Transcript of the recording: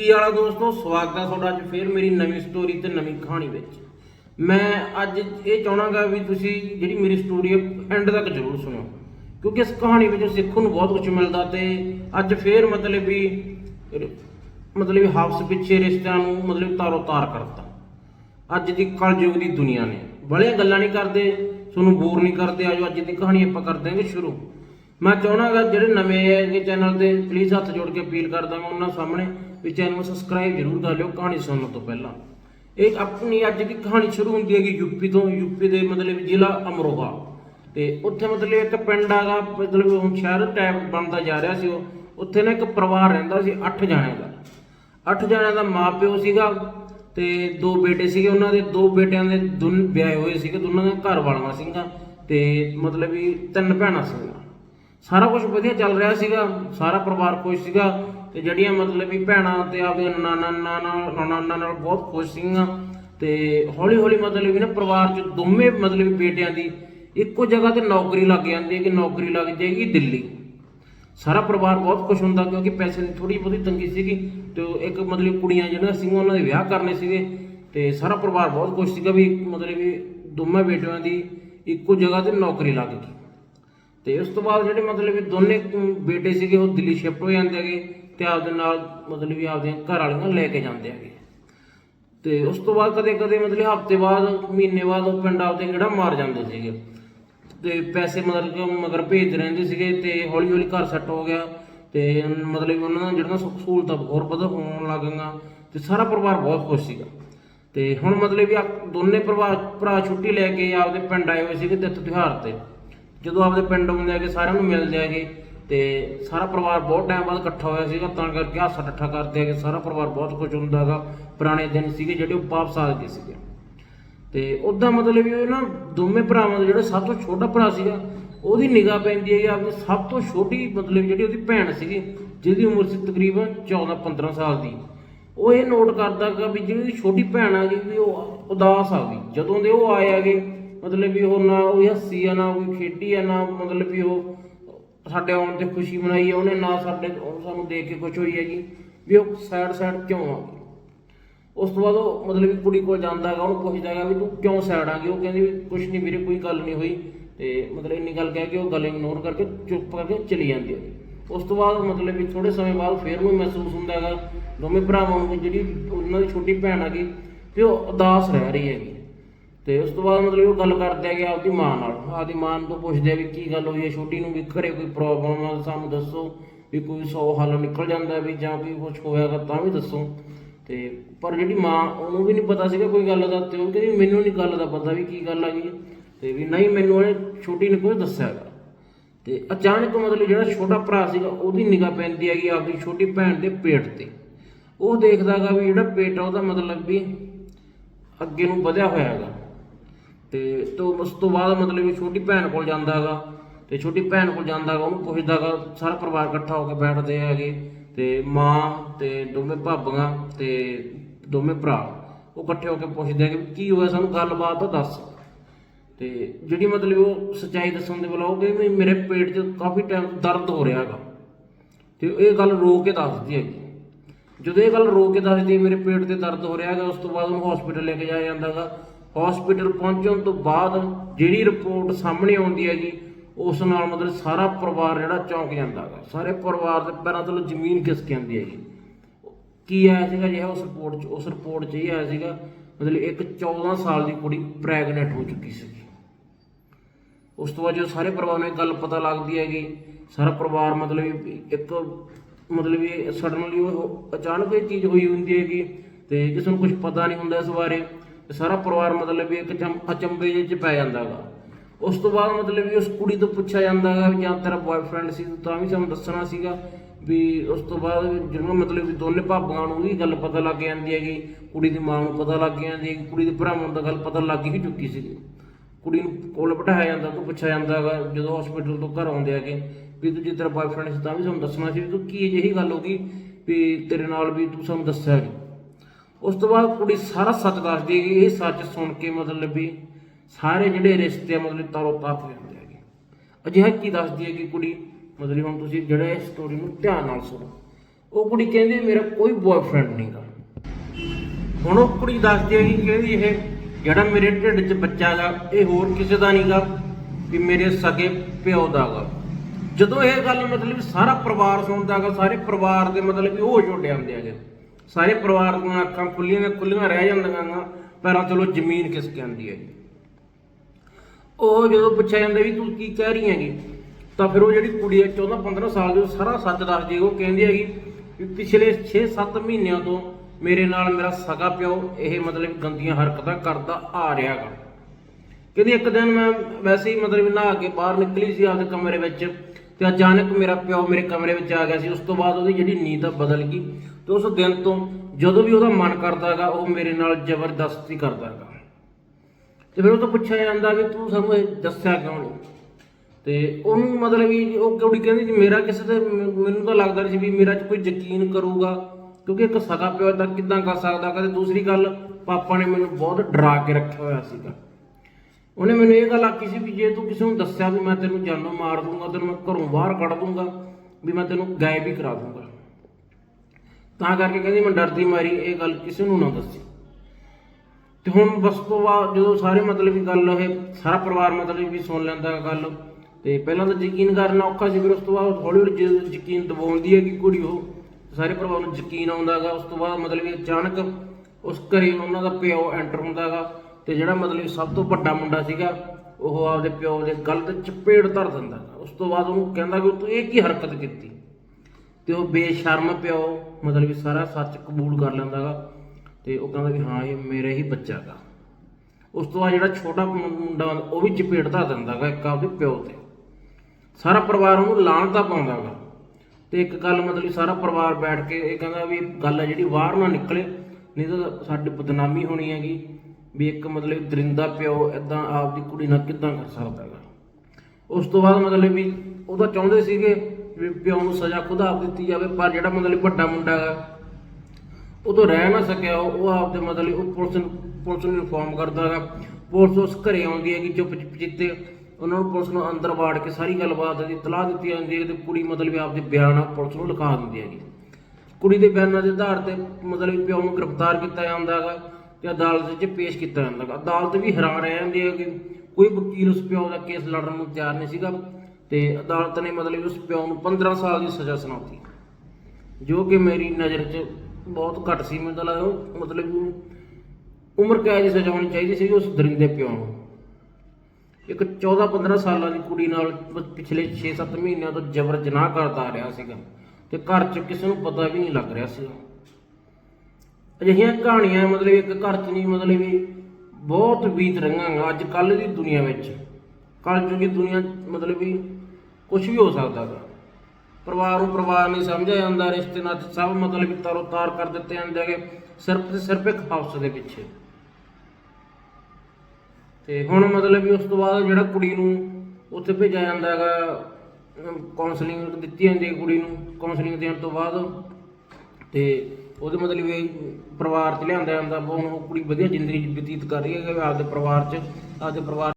ਕੀ ਵਾਲਾ ਦੋਸਤੋ? ਸਵਾਗਤ ਹੈ ਤੁਹਾਡਾ ਅੱਜ ਫੇਰ ਮੇਰੀ ਨਵੀਂ ਸਟੋਰੀ ਤੇ ਨਵੀਂ ਕਹਾਣੀ ਵਿੱਚ। ਮੈਂ ਅੱਜ ਇਹ ਚਾਹਣਾਗਾ ਵੀ ਤੁਸੀਂ ਜਿਹੜੀ ਮੇਰੀ ਸਟੋਰੀ ਹੈ ਐਂਡ ਤੱਕ ਜ਼ਰੂਰ ਸੁਣੋ ਕਿਉਂਕਿ ਇਸ ਕਹਾਣੀ ਵਿੱਚ ਸਿੱਖਣ ਨੂੰ ਬਹੁਤ ਕੁਝ ਮਿਲਦਾ ਤੇ ਅੱਜ ਫੇਰ ਮਤਲਬ ਵੀ, ਮਤਲਬ ਹਾਫਸ ਪਿੱਛੇ ਰਿਸ਼ਤਿਆਂ ਨੂੰ ਮਤਲਬ ਤਾਰੋ ਤਾਰ ਕਰਤਾ। ਅੱਜ ਦੀ ਕਲਯੁਗ ਦੀ ਦੁਨੀਆ ਨੇ। ਬੜੀਆਂ ਗੱਲਾਂ ਨਹੀਂ ਕਰਦੇ, ਤੁਹਾਨੂੰ ਬੋਰ ਨਹੀਂ ਕਰਦੇ, ਆਜੋ ਅੱਜ ਦੀ ਕਹਾਣੀ ਆਪਾਂ ਕਰ ਦਾਂਗੇ ਸ਼ੁਰੂ। ਮੈਂ ਚਾਹਣਾਗਾ ਜਿਹੜੇ ਨਵੇਂ ਹੈਗੇ ਚੈਨਲ ਤੇ ਪਲੀਜ਼ ਹੱਥ ਜੋੜ ਕੇ ਅਪੀਲ ਕਰਦਾ ਮੈਂ ਉਹਨਾਂ ਸਾਹਮਣੇ। ਵੀ ਚੈਨਲ ਨੂੰ ਸਬਸਕ੍ਰਾਈਬ ਜ਼ਰੂਰ ਕਰ ਲਿਓ ਕਹਾਣੀ ਸੁਣਨ ਤੋਂ ਪਹਿਲਾਂ। ਇਹ ਆਪਣੀ ਅੱਜ ਦੀ ਕਹਾਣੀ ਸ਼ੁਰੂ ਹੁੰਦੀ ਹੈਗੀ ਯੂਪੀ ਤੋਂ ਯੂਪੀ ਦੇ ਮਤਲਬ ਜ਼ਿਲ੍ਹਾ ਅਮਰੋਹਾ। ਤੇ ਉੱਥੇ ਮਤਲਬ ਇੱਕ ਪਿੰਡ ਹੈਗਾ, ਮਤਲਬ ਹੁਣ ਸ਼ਹਿਰ ਟਾਈਪ ਬਣਦਾ ਜਾ ਰਿਹਾ ਸੀ ਉਹ। ਉੱਥੇ ਨਾ ਇੱਕ ਪਰਿਵਾਰ ਰਹਿੰਦਾ ਸੀ 8 ਜਣਿਆਂ ਦਾ। ਅੱਠ ਜਣਿਆਂ ਦਾ ਮਾਪਿਓ ਸੀਗਾ ਤੇ ਦੋ ਬੇਟੇ ਸੀਗੇ ਉਹਨਾਂ ਦੇ। ਦੋ ਬੇਟਿਆਂ ਦੇ ਦੋਨ ਵਿਆਹੇ ਹੋਏ ਸੀਗੇ, ਦੋਨਾਂ ਦੇ ਘਰ ਵਾਲੀਆਂ ਸੀਗਾ ਤੇ ਮਤਲਬ ਵੀ ਤਿੰਨ ਭੈਣਾਂ ਸੀਗੀਆਂ। ਸਾਰਾ ਕੁਝ ਵਧੀਆ ਚੱਲ ਰਿਹਾ ਸੀਗਾ, ਸਾਰਾ ਪਰਿਵਾਰ ਖੁਸ਼ ਸੀਗਾ। ਤੇ ਜਿਹੜੀਆਂ ਮਤਲਬ ਵੀ ਭੈਣਾਂ ਤੇ ਆਪਦੀਆਂ ਨਾਨਾ ਨਾਨਾ ਨਾਨਾ ਨਾਲ ਬਹੁਤ ਖੁਸ਼ ਸੀਗੀਆਂ। ਤੇ ਹੌਲੀ ਹੌਲੀ ਮਤਲਬ ਵੀ ਨਾ ਪਰਿਵਾਰ ਚ ਦੋਵੇਂ ਮਤਲਬ ਵੀ ਬੇਟਿਆਂ ਦੀ ਇੱਕੋ ਜਗ੍ਹਾ ਤੇ ਨੌਕਰੀ ਲੱਗ ਜਾਂਦੀ ਹੈ ਕਿ ਨੌਕਰੀ ਲੱਗ ਜਾਏਗੀ ਦਿੱਲੀ। ਸਾਰਾ ਪਰਿਵਾਰ ਬਹੁਤ ਖੁਸ਼ ਹੁੰਦਾ ਕਿਉਂਕਿ ਪੈਸੇ ਦੀ ਥੋੜੀ ਬਹੁਤੀ ਤੰਗੀ ਸੀਗੀ ਤੇ ਉਹ ਇੱਕ ਮਤਲਬ ਕੁੜੀਆਂ ਜਿਹੜੀਆਂ ਸੀ ਉਹਨਾਂ ਦੇ ਵਿਆਹ ਕਰਨੇ ਸੀਗੇ। ਤੇ ਸਾਰਾ ਪਰਿਵਾਰ ਬਹੁਤ ਖੁਸ਼ ਸੀਗਾ ਵੀ ਮਤਲਬ ਵੀ ਦੋਵੇਂ ਬੇਟਿਆਂ ਦੀ ਇੱਕੋ ਜਗ੍ਹਾ ਤੇ ਨੌਕਰੀ ਲੱਗ ਗਈ। ਤੇ ਉਸ ਤੋਂ ਬਾਅਦ ਜਿਹੜੇ ਮਤਲਬ ਵੀ ਦੋਨੇ ਬੇਟੇ ਸੀਗੇ, ਉਹ ਦਿੱਲੀ ਸ਼ਿਫਟ ਹੋ ਜਾਂਦੇ ਹੈਗੇ। ਤੇ ਆਪਦੇ ਨਾਲ ਮਤਲਬ ਵੀ ਆਪਦੀਆਂ ਘਰ ਵਾਲੀਆਂ ਲੈ ਕੇ ਜਾਂਦੇ ਹੈਗੇ। ਤੇ ਉਸ ਤੋਂ ਬਾਅਦ ਕਦੇ ਕਦੇ ਮਤਲਬ ਹਫ਼ਤੇ ਬਾਅਦ, ਮਹੀਨੇ ਬਾਅਦ ਉਹ ਪਿੰਡ ਆਪਦੇ ਕਿਹੜਾ ਮਾਰ ਜਾਂਦੇ ਸੀਗੇ। ਤੇ ਪੈਸੇ ਮਤਲਬ ਕਿ ਮਗਰ ਭੇਜਦੇ ਰਹਿੰਦੇ ਸੀਗੇ ਤੇ ਹੌਲੀ ਹੌਲੀ ਘਰ ਸੈੱਟ ਹੋ ਗਿਆ। ਤੇ ਮਤਲਬ ਉਹਨਾਂ ਦਾ ਜਿਹੜਾ ਸੁੱਖ ਸਹੂਲਤਾਂ ਹੋਰ ਵਧਾ ਹੋਣ ਲੱਗ ਗਈਆਂ ਤੇ ਸਾਰਾ ਪਰਿਵਾਰ ਬਹੁਤ ਖੁਸ਼ ਸੀਗਾ। ਤੇ ਹੁਣ ਮਤਲਬ ਵੀ ਆ ਦੋਨੇ ਪਰਿਵਾਰ ਭਰਾ ਛੁੱਟੀ ਲੈ ਕੇ ਆਪਦੇ ਪਿੰਡ ਆਏ ਹੋਏ ਸੀਗੇ ਤਿੱਥ ਤਿਉਹਾਰ ਤੇ। ਜਦੋਂ ਆਪਦੇ ਪਿੰਡ ਆਉਂਦੇ ਹੈਗੇ, ਸਾਰਿਆਂ ਨੂੰ ਮਿਲਦੇ ਹੈਗੇ। ਤੇ ਸਾਰਾ ਪਰਿਵਾਰ ਬਹੁਤ ਟਾਈਮ ਬਾਅਦ ਇਕੱਠਾ ਹੋਇਆ ਸੀਗਾ, ਤਾਂ ਕਰਕੇ ਹਾਸਾ ਠੱਠਾ ਕਰਦੇ ਹੈਗੇ, ਸਾਰਾ ਪਰਿਵਾਰ ਬਹੁਤ ਖੁਸ਼ ਹੁੰਦਾ ਹੈਗਾ, ਪੁਰਾਣੇ ਦਿਨ ਸੀਗੇ ਜਿਹੜੇ ਉਹ ਵਾਪਸ ਆ ਗਏ ਸੀਗੇ। ਤੇ ਉਦਾਂ ਮਤਲਬ ਵੀ ਉਹ ਨਾ ਦੋਵੇਂ ਭਰਾਵਾਂ ਦਾ ਜਿਹੜਾ ਸਭ ਤੋਂ ਛੋਟਾ ਭਰਾ ਸੀਗਾ, ਉਹਦੀ ਨਿਗਾਹ ਪੈਂਦੀ ਹੈ ਆਪਣੀ ਸਭ ਤੋਂ ਛੋਟੀ ਮਤਲਬ ਜਿਹੜੀ ਉਹਦੀ ਭੈਣ ਸੀਗੀ, ਜਿਹਦੀ ਉਮਰ ਸੀ ਤਕਰੀਬਨ 14 15 ਸਾਲ ਦੀ, ਉਹ ਇਹ ਨੋਟ ਕਰਦਾ ਕਿ ਵੀ ਜਿਹੜੀ ਉਹਦੀ ਛੋਟੀ ਭੈਣ ਆ ਗਈ ਵੀ ਉਹ ਉਦਾਸ ਆ ਗਈ। ਜਦੋਂ ਦੇ ਉਹ ਆਏ ਆਗੇ ਮਤਲਬ ਵੀ ਉਹ ਨਾ ਉਹ ਹੱਸੀ ਆ, ਨਾ ਕੋਈ ਖੇਡੀ ਆ, ਨਾ ਮਤਲਬ ਵੀ ਉਹ ਸਾਡੇ ਆਉਣ ਤੇ ਖੁਸ਼ੀ ਮਨਾਈ ਹੈ ਉਹਨੇ ਨਾ ਸਾਡੇ ਉਹ ਸਾਨੂੰ ਦੇਖ ਕੇ ਖੁਸ਼ ਹੋਈ ਹੈਗੀ ਵੀ ਉਹ ਸਾਈਡ ਸਾਈਡ ਕਿਉਂ ਆ ਗਈ। ਉਸ ਤੋਂ ਬਾਅਦ ਉਹ ਮਤਲਬ ਕਿ ਕੁੜੀ ਕੋਲ ਜਾਂਦਾ ਹੈਗਾ, ਉਹਨੂੰ ਪੁੱਛਦਾ ਹੈਗਾ ਵੀ ਤੂੰ ਕਿਉਂ ਸਾਈਡ ਆ ਗਈ? ਉਹ ਕਹਿੰਦੀ ਵੀ ਕੁਛ ਨਹੀਂ ਵੀਰੇ, ਕੋਈ ਗੱਲ ਨਹੀਂ ਹੋਈ। ਤੇ ਮਤਲਬ ਇੰਨੀ ਗੱਲ ਕਹਿ ਕੇ ਉਹ ਗੱਲ ਇਗਨੋਰ ਕਰਕੇ ਚੁੱਪ ਕਰਕੇ ਚਲੀ ਜਾਂਦੀ ਹੈ ਉਸ ਤੋਂ ਬਾਅਦ ਮਤਲਬ ਵੀ ਥੋੜੇ ਸਮੇਂ ਬਾਅਦ ਫੇਰ ਉਹਨੂੰ ਮਹਿਸੂਸ ਹੁੰਦਾ ਹੈਗਾ, ਦੋਵੇਂ ਭਰਾਵਾਂ ਨੂੰ ਜਿਹੜੀ ਉਹਨਾਂ ਦੀ ਛੋਟੀ ਭੈਣ ਹੈਗੀ ਤੇ ਉਹ ਉਦਾਸ ਰਹਿ ਰਹੀ ਹੈਗੀ। ਤੇ ਉਸ ਤੋਂ ਬਾਅਦ ਮਤਲਬ ਉਹ ਗੱਲ ਕਰਦੇ ਹੈਗੇ ਆਪਦੀ ਮਾਂ ਨਾਲ। ਆਪਦੀ ਮਾਂ ਤੋਂ ਪੁੱਛਦੇ ਆ ਵੀ ਕੀ ਗੱਲ ਹੋਈ ਹੈ ਛੋਟੀ ਨੂੰ ਵੀ ਘਰੇ ਕੋਈ ਪ੍ਰੋਬਲਮ ਆ ਸਾਨੂੰ ਦੱਸੋ ਵੀ ਕੋਈ ਸੌ ਹੱਲ ਨਿਕਲ ਜਾਂਦਾ ਵੀ ਜਾਂ ਕੋਈ ਕੁਝ ਹੋਇਆਗਾ ਤਾਂ ਵੀ ਦੱਸੋ। ਤੇ ਪਰ ਜਿਹੜੀ ਮਾਂ, ਉਹਨੂੰ ਵੀ ਨਹੀਂ ਪਤਾ ਸੀਗਾ ਕੋਈ ਗੱਲ ਦਾ ਤੇ ਉਹ ਕਹਿੰਦੀ ਮੈਨੂੰ ਨਹੀਂ ਗੱਲ ਦਾ ਪਤਾ ਵੀ ਕੀ ਗੱਲ ਆ ਗਈ ਤੇ ਵੀ ਨਹੀਂ, ਮੈਨੂੰ ਉਹਨੇ ਛੋਟੀ ਨੇ ਕੁਝ ਦੱਸਿਆ ਹੈਗਾ ਤੇ ਅਚਾਨਕ ਮਤਲਬ ਜਿਹੜਾ ਛੋਟਾ ਭਰਾ ਸੀਗਾ, ਉਹਦੀ ਨਿਗਾਹ ਪੈਂਦੀ ਹੈਗੀ ਆਪਦੀ ਛੋਟੀ ਭੈਣ ਦੇ ਪੇਟ ਤੇ। ਉਹ ਦੇਖਦਾ ਹੈਗਾ ਵੀ ਜਿਹੜਾ ਪੇਟ ਆ, ਉਹਦਾ ਮਤਲਬ ਵੀ ਅੱਗੇ ਨੂੰ ਵਧਿਆ ਹੋਇਆ ਹੈਗਾ ਤੇ ਤੋਂ ਉਸ ਤੋਂ ਬਾਅਦ ਮਤਲਬ ਵੀ ਛੋਟੀ ਭੈਣ ਕੋਲ ਜਾਂਦਾ ਹੈਗਾ ਤੇ ਛੋਟੀ ਭੈਣ ਕੋਲ ਜਾਂਦਾ ਹੈਗਾ, ਉਹਨੂੰ ਪੁੱਛਦਾ ਹੈਗਾ, ਸਾਰਾ ਪਰਿਵਾਰ ਇਕੱਠਾ ਹੋ ਕੇ ਬੈਠਦੇ ਹੈਗੇ ਤੇ ਮਾਂ ਤੇ ਦੋਵੇਂ ਭਾਬੀਆਂ ਤੇ ਦੋਵੇਂ ਭਰਾ, ਉਹ ਇਕੱਠੇ ਹੋ ਕੇ ਪੁੱਛਦੇ ਹੈਗੇ ਵੀ ਕੀ ਹੋਇਆ ਸਾਨੂੰ ਗੱਲਬਾਤ ਤਾਂ ਦੱਸ। ਤੇ ਜਿਹੜੀ ਮਤਲਬ ਉਹ ਸੱਚਾਈ ਦੱਸਣ ਦੇ ਵੱਲੋਂ ਉਹ ਕਹਿੰਦੇ ਵੀ ਮੇਰੇ ਪੇਟ 'ਚ ਕਾਫੀ ਟਾਈਮ ਦਰਦ ਹੋ ਰਿਹਾ ਹੈਗਾ। ਤੇ ਇਹ ਗੱਲ ਰੋ ਕੇ ਦੱਸਦੀ ਹੈਗੀ। ਜਦੋਂ ਇਹ ਗੱਲ ਰੋ ਕੇ ਦੱਸਦੀ ਮੇਰੇ ਪੇਟ ਤੇ ਦਰਦ ਹੋ ਰਿਹਾ ਹੈਗਾ, ਉਸ ਤੋਂ ਬਾਅਦ ਉਹਨੂੰ ਹਸਪੀਟਲ ਲੈ ਕੇ ਜਾਇਆ ਜਾਂਦਾ ਹੈਗਾ। ਹਸਪੀਟਲ ਪਹੁੰਚਣ ਤੋਂ ਬਾਅਦ ਜਿਹੜੀ ਰਿਪੋਰਟ ਸਾਹਮਣੇ ਆਉਂਦੀ ਹੈਗੀ ਉਸ ਨਾਲ ਮਤਲਬ ਸਾਰਾ ਪਰਿਵਾਰ ਜਿਹੜਾ ਚੌਂਕ ਜਾਂਦਾ ਹੈਗਾ ਸਾਰੇ ਪਰਿਵਾਰ ਦੇ ਪੈਰਾਂ ਤੋਂ ਜ਼ਮੀਨ ਖਿਸਕ ਜਾਂਦੀ ਹੈਗੀ ਕੀ ਆਇਆ ਸੀਗਾ ਜਿਹੜਾ ਉਸ ਰਿਪੋਰਟ 'ਚ, ਉਸ ਰਿਪੋਰਟ 'ਚ ਇਹ ਆਇਆ ਸੀਗਾ, ਮਤਲਬ ਇੱਕ 14 ਸਾਲ ਦੀ ਕੁੜੀ ਪ੍ਰੈਗਨੈਂਟ ਹੋ ਚੁੱਕੀ ਸੀਗੀ। ਉਸ ਤੋਂ ਬਾਅਦ ਜਦੋਂ ਸਾਰੇ ਪਰਿਵਾਰ ਨੂੰ ਇਹ ਗੱਲ ਪਤਾ ਲੱਗਦੀ ਹੈਗੀ ਸਾਰਾ ਪਰਿਵਾਰ ਮਤਲਬ ਇੱਕ, ਮਤਲਬ ਵੀ ਸਡਨਲੀ ਉਹ ਅਚਾਨਕ ਇਹ ਚੀਜ਼ ਹੋਈ ਹੁੰਦੀ ਹੈਗੀ ਤੇ ਕਿਸੇ ਨੂੰ ਕੁਝ ਪਤਾ ਨਹੀਂ ਹੁੰਦਾ ਇਸ ਬਾਰੇ। ਤੇ ਸਾਰਾ ਪਰਿਵਾਰ ਮਤਲਬ ਵੀ ਇੱਕ ਚੰ- ਅਚੰਭੇ ਜਿਹੇ ਚ ਪੈ ਜਾਂਦਾ ਹੈਗਾ ਉਸ ਤੋਂ ਬਾਅਦ ਮਤਲਬ ਵੀ ਉਸ ਕੁੜੀ ਤੋਂ ਪੁੱਛਿਆ ਜਾਂਦਾ ਹੈਗਾ ਵੀ ਜਾਂ ਤੇਰਾ ਬॉयਫ੍ਰੈਂਡ ਸੀ, ਤਾਂ ਵੀ ਸਾਨੂੰ ਦੱਸਣਾ ਸੀਗਾ ਵੀ ਉਸ ਤੋਂ ਬਾਅਦ ਜਿਹਨੂੰ ਮਤਲਬ ਵੀ ਦੋਨੇ ਭਾਬੀਆਂ ਨੂੰ ਵੀ ਗੱਲ ਪਤਾ ਲੱਗ ਜਾਂਦੀ ਹੈਗੀ, ਕੁੜੀ ਦੀ ਮਾਂ ਨੂੰ ਪਤਾ ਲੱਗ ਜਾਂਦੀ ਹੈਗੀ, ਕੁੜੀ ਦੇ ਭਰਾਵਾਂ ਨੂੰ ਤਾਂ ਗੱਲ ਪਤਾ ਲੱਗ ਹੀ ਚੁੱਕੀ ਸੀਗੀ। ਕੁੜੀ ਨੂੰ ਕੋਲ ਬਿਠਾਇਆ ਜਾਂਦਾ ਉਹ ਪੁੱਛਿਆ ਜਾਂਦਾ ਹੈਗਾ ਜਦੋਂ ਹਸਪੀਟਲ ਤੋਂ ਘਰ ਆਉਂਦੇ ਹੈਗੇ ਵੀ ਤੂੰ ਜੇ ਤੇਰਾ ਬॉयਫ੍ਰੈਂਡ ਸੀ ਤਾਂ ਵੀ ਸਾਨੂੰ ਦੱਸਣਾ ਸੀ ਵੀ ਤੂੰ ਕੀ ਅਜਿਹੀ ਗੱਲ ਹੋ ਗਈ ਵੀ ਤੇਰੇ ਨਾਲ ਵੀ ਤੂੰ ਸਾਨੂੰ ਦੱਸਿਆ ਨਹੀਂ ਉਸ ਤੋਂ ਬਾਅਦ ਕੁੜੀ ਸਾਰਾ ਸੱਚ ਦੱਸਦੀ ਹੈਗੀ, ਇਹ ਸੱਚ ਸੁਣ ਕੇ ਮਤਲਬ ਵੀ ਸਾਰੇ ਜਿਹੜੇ ਰਿਸ਼ਤੇ ਆ, ਮਤਲਬ ਤਰੋ ਤਾਰ ਹੋ ਜਾਂਦੇ ਹੈਗੇ। ਅਜਿਹਾ ਕੀ ਦੱਸਦੀ ਹੈ ਕਿ ਕੁੜੀ? ਮਤਲਬ ਹੁਣ ਤੁਸੀਂ ਜਿਹੜਾ ਸਟੋਰੀ ਨੂੰ ਧਿਆਨ ਨਾਲ ਸੁਣੋ। ਉਹ ਕੁੜੀ ਕਹਿੰਦੀ ਮੇਰਾ ਕੋਈ ਬॉयਫ੍ਰੈਂਡ ਨਹੀਂਗਾ ਹੁਣ ਉਹ ਕੁੜੀ ਦੱਸਦੀ ਹੈ ਕਿ ਕਹਿੰਦੀ ਇਹ ਜਿਹੜਾ ਮੇਰੇ ਢਿੱਡ 'ਚ ਬੱਚਾ ਗਾ, ਇਹ ਹੋਰ ਕਿਸੇ ਦਾ ਨਹੀਂਗਾ ਵੀ ਮੇਰੇ ਸਗੇ ਪਿਓ ਦਾ ਗਾ। ਜਦੋਂ ਇਹ ਗੱਲ ਮਤਲਬ ਸਾਰਾ ਪਰਿਵਾਰ ਸੁਣਦਾ ਗਾ, ਸਾਰੇ ਪਰਿਵਾਰ ਦੇ ਮਤਲਬ ਵੀ ਉਹ ਛੋਟੇ ਆਉਂਦੇ ਹੈਗੇ। ਸਾਰੇ ਪਰਿਵਾਰ ਦੀਆਂ ਅੱਖਾਂ ਖੁੱਲੀਆਂ ਦੀਆਂ ਖੁੱਲੀਆਂ ਰਹਿ ਜਾਂਦੀਆਂ ਗਾ ਪੈਰਾਂ ਚਲੋ ਜ਼ਮੀਨ ਕਿਸ ਕਹਿੰਦੀ ਹੈ ਜੀ। ਉਹ ਜਦੋਂ ਪੁੱਛਿਆ ਜਾਂਦਾ ਵੀ ਤੂੰ ਕੀ ਕਹਿ ਰਹੀ ਹੈਗੀ, ਤਾਂ ਫਿਰ ਉਹ ਜਿਹੜੀ ਕੁੜੀ ਹੈ 14 15 ਸਾਲ ਦੀ, ਉਹ ਸਾਰਾ ਸੱਚ ਦੱਸਦੀ ਉਹ ਕਹਿੰਦੀ ਹੈਗੀ ਵੀ ਪਿਛਲੇ 6-7 ਮਹੀਨਿਆਂ ਤੋਂ ਮੇਰੇ ਨਾਲ ਮੇਰਾ ਸਗਾ ਪਿਓ ਇਹ ਮਤਲਬ ਗੰਦੀਆਂ ਹਰਕਤਾਂ ਕਰਦਾ ਆ ਰਿਹਾ ਗਾ। ਕਹਿੰਦੀ ਇੱਕ ਦਿਨ ਮੈਂ ਵੈਸੇ ਹੀ ਮਤਲਬ ਨਹਾ ਕੇ ਬਾਹਰ ਨਿਕਲੀ ਸੀ ਆਪਦੇ ਕਮਰੇ ਵਿੱਚ। ਤੇ ਅਚਾਨਕ ਮੇਰਾ ਪਿਓ ਮੇਰੇ ਕਮਰੇ ਵਿੱਚ ਆ ਗਿਆ ਸੀ। ਉਸ ਤੋਂ ਬਾਅਦ ਉਹਦੀ ਜਿਹੜੀ ਨੀਂਦ ਆ ਬਦਲ ਗਈ ਤੇ ਉਸ ਦਿਨ ਤੋਂ ਜਦੋਂ ਵੀ ਉਹਦਾ ਮਨ ਕਰਦਾ ਹੈਗਾ, ਉਹ ਮੇਰੇ ਨਾਲ ਜ਼ਬਰਦਸਤੀ ਕਰਦਾ ਹੈਗਾ। ਤੇ ਫਿਰ ਉਹ ਤੋਂ ਪੁੱਛਿਆ ਜਾਂਦਾ ਵੀ ਤੂੰ ਸਾਨੂੰ ਇਹ ਦੱਸਿਆ ਕਿਉਂ ਨਹੀਂ? ਤੇ ਉਹਨੂੰ ਮਤਲਬ ਵੀ ਉਹ ਕੁੜੀ ਕਹਿੰਦੀ ਜੀ, ਮੇਰਾ ਕਿਸੇ ਤੇ ਮੈਨੂੰ ਤਾਂ ਲੱਗਦਾ ਨਹੀਂ ਸੀ ਵੀ ਮੇਰਾ ਚ ਕੋਈ ਯਕੀਨ ਕਰੂਗਾ, ਕਿਉਂਕਿ ਇੱਕ ਸਗਾ ਪਿਓ ਤਾਂ ਕਿਦਾਂ ਕਰ ਸਕਦਾ ਕਦੇ ਦੂਸਰੀ ਗੱਲ, ਪਾਪਾ ਨੇ ਮੈਨੂੰ ਬਹੁਤ ਡਰਾ ਕੇ ਰੱਖਿਆ ਹੋਇਆ ਸੀਗਾ। ਉਹਨੇ ਮੈਨੂੰ ਇਹ ਗੱਲ ਆਖੀ ਸੀ ਵੀ ਜੇ ਤੂੰ ਕਿਸੇ ਨੂੰ ਦੱਸਿਆ ਵੀ ਮੈਂ ਤੈਨੂੰ ਜਾਨੋਂ ਮਾਰ ਦੂੰਗਾ, ਤੈਨੂੰ ਮੈਂ ਘਰੋਂ ਬਾਹਰ ਕੱਢ ਦੂੰਗਾ, ਵੀ ਮੈਂ ਤੈਨੂੰ ਗਾਇਬ ਹੀ ਕਰਾ ਦੂੰਗਾ। ਤਾਂ ਕਰਕੇ ਕਹਿੰਦੀ ਮੈਂ ਡਰਦੀ ਮਾਰੀ, ਇਹ ਗੱਲ ਕਿਸੇ ਨੂੰ ਨਾ ਦੱਸੀ। ਤੇ ਹੁਣ ਬਸ ਤੋਂ ਬਾਅਦ ਜਦੋਂ ਸਾਰੇ ਮਤਲਬ ਵੀ ਗੱਲ ਇਹ, ਸਾਰਾ ਪਰਿਵਾਰ ਮਤਲਬ ਵੀ ਸੁਣ ਲੈਂਦਾ ਗੱਲ, ਤੇ ਪਹਿਲਾਂ ਤਾਂ ਯਕੀਨ ਕਰਨਾ ਔਖਾ ਸੀ, ਫਿਰ ਉਸ ਤੋਂ ਬਾਅਦ ਹੌਲੀ ਹੌਲੀ ਜਦੋਂ ਯਕੀਨ ਦਬਾਉਂਦੀ ਹੈ ਕਿ ਕੁੜੀ ਉਹ ਸਾਰੇ ਪਰਿਵਾਰ ਨੂੰ ਯਕੀਨ ਆਉਂਦਾਗਾ ਉਸ ਤੋਂ ਬਾਅਦ ਮਤਲਬ ਵੀ ਅਚਾਨਕ ਉਸ ਘਰੇ ਉਹਨਾਂ ਦਾ ਪਿਓ ਐਂਟਰ ਹੁੰਦਾਗਾ ਤੇ ਜਿਹੜਾ ਮਤਲਬ ਸਭ ਤੋਂ ਵੱਡਾ ਮੁੰਡਾ ਸੀਗਾ, ਉਹ ਆਪਦੇ ਪਿਓ ਦੇ ਗਲ ਤੇ ਚਪੇੜ ਧਰ ਦਿੰਦਾ ਗਾ। ਉਸ ਤੋਂ ਬਾਅਦ ਉਹਨੂੰ ਕਹਿੰਦਾ ਕਿ ਤੂੰ ਇਹ ਕੀ ਹਰਕਤ ਕੀਤੀ? ਤੇ ਉਹ ਬੇਸ਼ਰਮ ਪਿਓ, ਮਤਲਬ ਵੀ ਸਾਰਾ ਸੱਚ ਕਬੂਲ ਕਰ ਲੈਂਦਾਗਾ ਤੇ ਉਹ ਕਹਿੰਦਾ ਵੀ ਹਾਂ, ਇਹ ਮੇਰਾ ਹੀ ਬੱਚਾ ਗਾ। ਉਸ ਤੋਂ ਬਾਅਦ ਜਿਹੜਾ ਛੋਟਾ ਮੁੰਡਾ ਉਹ ਵੀ ਚਪੇੜ ਧਰ ਦਿੰਦਾਗਾ ਇੱਕ ਆਪਦੇ ਪਿਓ ਤੇ। ਸਾਰਾ ਪਰਿਵਾਰ ਉਹਨੂੰ ਲਾਹਣਤਾ ਪਾਉਂਦਾਗਾ ਤੇ ਇੱਕ ਗੱਲ ਮਤਲਬ ਸਾਰਾ ਪਰਿਵਾਰ ਬੈਠ ਕੇ ਇਹ ਕਹਿੰਦਾ ਵੀ ਗੱਲ ਹੈ ਜਿਹੜੀ ਬਾਹਰ ਨਾ ਨਿਕਲੇ, ਨਹੀਂ ਤਾਂ ਸਾਡੀ ਬਦਨਾਮੀ ਹੋਣੀ ਹੈਗੀ। ਵੀ ਇੱਕ ਮਤਲਬ ਦਰਿੰਦਾ ਪਿਓ ਇਦਾਂ ਆਪਦੀ ਕੁੜੀ ਨਾਲ ਕਿੱਦਾਂ ਕਰ ਸਕਦਾ ਹੈਗਾ। ਉਸ ਤੋਂ ਬਾਅਦ ਮਤਲਬ ਵੀ ਉਹ ਤਾਂ ਚਾਹੁੰਦੇ ਸੀਗੇ ਵੀ ਪਿਓ ਨੂੰ ਸਜ਼ਾ ਖੁਦ ਆਪ ਦਿੱਤੀ ਜਾਵੇ, ਪਰ ਜਿਹੜਾ ਮਤਲਬ ਵੱਡਾ ਮੁੰਡਾ ਹੈਗਾ, ਉਹ ਤੋਂ ਰਹਿ ਨਾ ਸਕਿਆ, ਉਹ ਆਪਦੇ ਮਤਲਬ ਉਹ ਪੁਲਿਸ ਨੂੰ ਪੁਲਿਸ ਨੂੰ ਇਨਫੋਰਮ ਕਰਦਾ ਹੈਗਾ। ਪੁਲਿਸ ਉਸ ਘਰੇ ਆਉਂਦੀ ਹੈ ਕਿ ਚੁੱਪ ਚਿੱਤੇ ਉਹਨਾਂ ਨੂੰ ਪੁਲਿਸ ਨੂੰ ਅੰਦਰ ਵਾੜ ਕੇ ਸਾਰੀ ਗੱਲਬਾਤ ਦੀ ਤਲਾਹ ਦਿੱਤੀ ਜਾਂਦੀ ਹੈ ਤੇ ਕੁੜੀ ਮਤਲਬ ਆਪਦੇ ਬਿਆਨ ਪੁਲਿਸ ਨੂੰ ਲਿਖਾ ਦਿੰਦੀ ਹੈਗੀ। ਕੁੜੀ ਦੇ ਬਿਆਨਾਂ ਦੇ ਆਧਾਰ ਤੇ ਮਤਲਬ ਪਿਓ ਨੂੰ ਗ੍ਰਿਫਤਾਰ ਕੀਤਾ ਜਾਂਦਾ ਹੈਗਾ। ਤੇ ਅਦਾਲਤ 'ਚ ਪੇਸ਼ ਕੀਤਾ ਜਾਂਦਾ ਹੈਗਾ ਅਦਾਲਤ ਵੀ ਹੈਰਾਨ ਰਹਿ ਜਾਂਦੀ ਹੈ ਕਿ ਕੋਈ ਵਕੀਲ ਉਸ ਪਿਓ ਦਾ ਕੇਸ ਲੜਨ ਨੂੰ ਤਿਆਰ ਨਹੀਂ ਸੀਗਾ ਤੇ ਅਦਾਲਤ ਨੇ ਮਤਲਬ ਉਸ ਪਿਓ ਨੂੰ 15 ਸਾਲ ਦੀ ਸਜ਼ਾ ਸੁਣਾਤੀ, ਜੋ ਕਿ ਮੇਰੀ ਨਜ਼ਰ 'ਚ ਬਹੁਤ ਘੱਟ ਸੀ। ਮੈਨੂੰ ਤਾਂ ਲੱਗਦਾ ਮਤਲਬ ਉਮਰ ਕੈਦ ਦੀ ਸਜ਼ਾ ਹੋਣੀ ਚਾਹੀਦੀ ਸੀ ਉਸ ਦਰਿੰਦੇ ਪਿਓ ਨੂੰ। ਇੱਕ 14-15 ਸਾਲਾਂ ਦੀ ਕੁੜੀ ਨਾਲ ਪਿਛਲੇ 6-7 ਮਹੀਨਿਆਂ ਤੋਂ ਜ਼ਬਰ ਜਨਾਹ ਕਰਦਾ ਆ ਰਿਹਾ ਸੀਗਾ ਤੇ ਘਰ 'ਚ ਕਿਸੇ ਨੂੰ ਪਤਾ ਵੀ ਨਹੀਂ ਲੱਗ ਰਿਹਾ ਸੀਗਾ। ਅਜਿਹੀਆਂ ਕਹਾਣੀਆਂ, ਮਤਲਬ ਇੱਕ ਘਰ 'ਚ ਨਹੀਂ ਮਤਲਬ ਵੀ ਬਹੁਤ ਬੀਤ ਰਹੀਆਂ ਅੱਜ ਕੱਲ੍ਹ ਦੀ ਦੁਨੀਆ ਵਿੱਚ। ਕੱਲ੍ਹ ਜੁਗੀ ਦੁਨੀਆ ਮਤਲਬ ਵੀ ਕੁਝ ਵੀ ਹੋ ਸਕਦਾ ਗਾ। ਪਰਿਵਾਰ ਨੂੰ ਪਰਿਵਾਰ ਨਹੀਂ ਸਮਝਿਆ ਜਾਂਦਾ, ਰਿਸ਼ਤੇ ਨਾਲ ਸਭ ਮਤਲਬ ਵੀ ਤਾਰੋ ਤਾਰ ਕਰ ਦਿੱਤੇ ਜਾਂਦੇ ਹੈਗੇ, ਸਿਰਫ ਤੇ ਸਿਰਫ ਇੱਕ ਹਾਊਸ ਦੇ ਪਿੱਛੇ। ਤੇ ਹੁਣ ਮਤਲਬ ਵੀ ਉਸ ਤੋਂ ਬਾਅਦ ਜਿਹੜਾ ਕੁੜੀ ਨੂੰ ਉੱਥੇ ਭੇਜਿਆ ਜਾਂਦਾ ਹੈਗਾ ਕਾਉਂਸਲਿੰਗ ਦਿੱਤੀ ਜਾਂਦੀ ਹੈ ਕੁੜੀ ਨੂੰ ਕਾਉਂਸਲਿੰਗ ਦੇਣ ਤੋਂ ਬਾਅਦ। ਤੇ ਉਹਦੇ ਮਤਲਬ ਇਹ ਪਰਿਵਾਰ 'ਚ ਲਿਆਂਦਾ ਜਾਂਦਾ ਹੁਣ ਉਹ ਕੁੜੀ ਵਧੀਆ ਜ਼ਿੰਦਗੀ ਬਤੀਤ ਕਰ ਰਹੀ ਹੈ, ਆਪਦੇ ਪਰਿਵਾਰ 'ਚ, ਆਪਦੇ ਪਰਿਵਾਰ